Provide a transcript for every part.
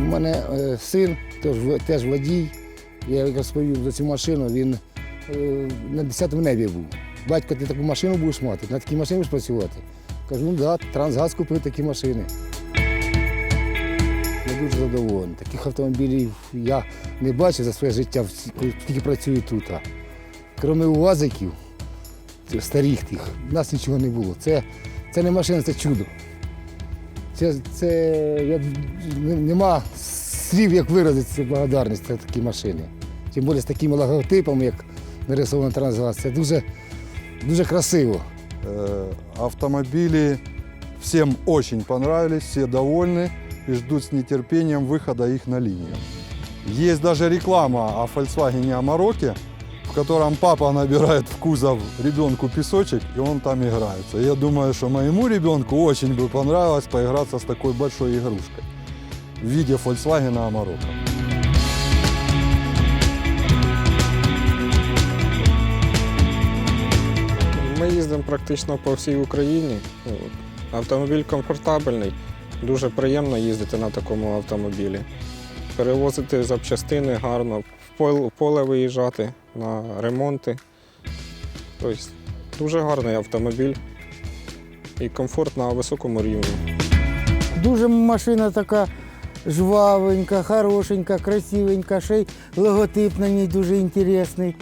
У мене е, син, теж, теж водій. Я розповів за цю машину, він е, на 10-му небі був. Батько, ти таку машину будеш мати, на такій машині будеш працювати. Кажу, ну да, трансгаз купив такі машини. Я дуже задоволений. Таких автомобілів я не бачив за своє життя, тільки працюю тут. Крім УАЗиків, старих тих, в нас нічого не було. Це, це не машина, це чудо. Це, це я, не- нема слів, як виразити цю благодарність за такі машини. Тим більше з такими логотипами, як нарисований трансгаз. Це дуже, дуже красиво. Э, Автомобили всем очень понравились, все довольны и ждут с нетерпением выхода их на линию. Есть даже реклама о Volkswagen Амароке, в котором папа набирает в кузов ребенку песочек, и он там играется. Я думаю, что моему ребенку очень бы понравилось поиграться с такой большой игрушкой в виде Volkswagen Амарока. Ми їздимо практично по всій Україні. Автомобіль комфортабельний, дуже приємно їздити на такому автомобілі. Перевозити запчастини гарно, в поле виїжджати на ремонти. Тобто дуже гарний автомобіль і комфорт на високому рівні. Дуже машина така жвавенька, хорошенька, красивенька, ще й логотип на ній дуже інтересний.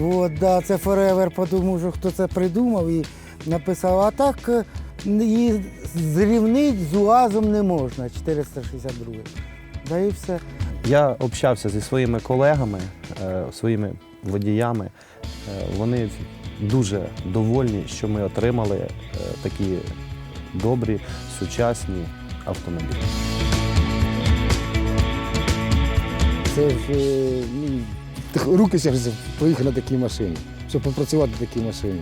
От, да, це Forever, подумав, що хто це придумав і написав. А так е, її зрівнити з УАЗом не можна, 462. Да і все. Я общався зі своїми колегами, е, своїми водіями. Е, Вони дуже довольні, що ми отримали е, такі добрі, сучасні автомобілі. Це ж ну, руки ще поїхати на такій машині, щоб попрацювати на такій машині.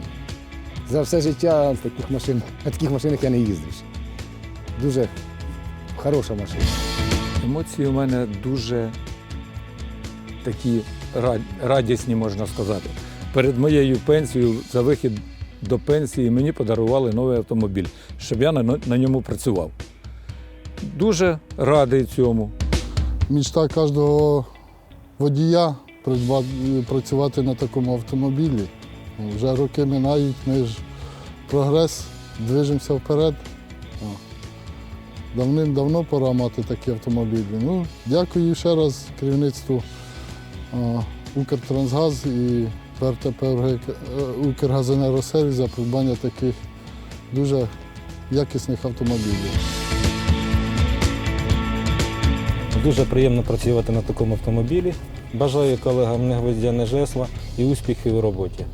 За все життя таких машин, на таких машинах я не їздив. Дуже хороша машина. Емоції у мене дуже такі радісні, можна сказати. Перед моєю пенсією за вихід до пенсії мені подарували новий автомобіль, щоб я на, на ньому працював. Дуже радий цьому. Мічта кожного водія працювати на такому автомобілі. Вже роки минають, ми ж прогрес, движемося вперед. Давним-давно пора мати такі автомобілі. Ну, дякую ще раз керівництву Укртрансгаз і ПРТП е, Укргазенеросервіс за придбання таких дуже якісних автомобілів. Дуже приємно працювати на такому автомобілі. Бажаю колегам не гвоздя, не жесла і успіхів у роботі.